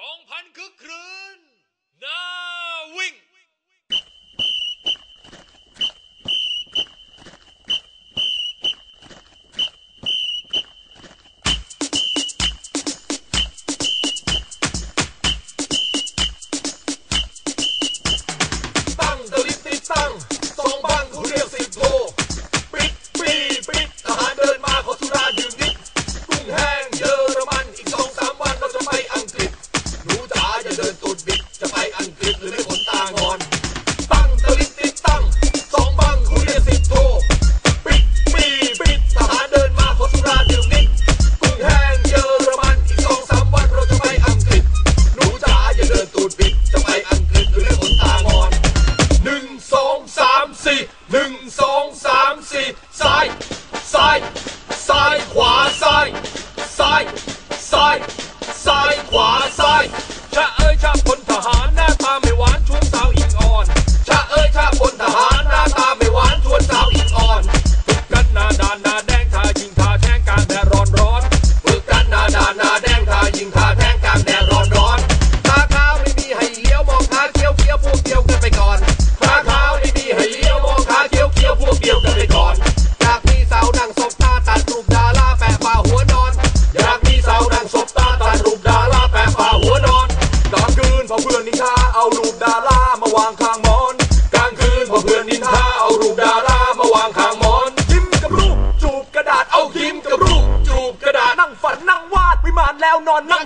กองพันคึกครื้นนาามาวางข้างมอน กลางคืนพอเพื่อนนินทาเอารูปดารามาวางข้างมอนจิ้มกับรูปจูบกระดาษเอาจิ้มกับรูปจูบกระดาษนั่งฝันนั่งวาดวิมานแล้วนอนนั่ง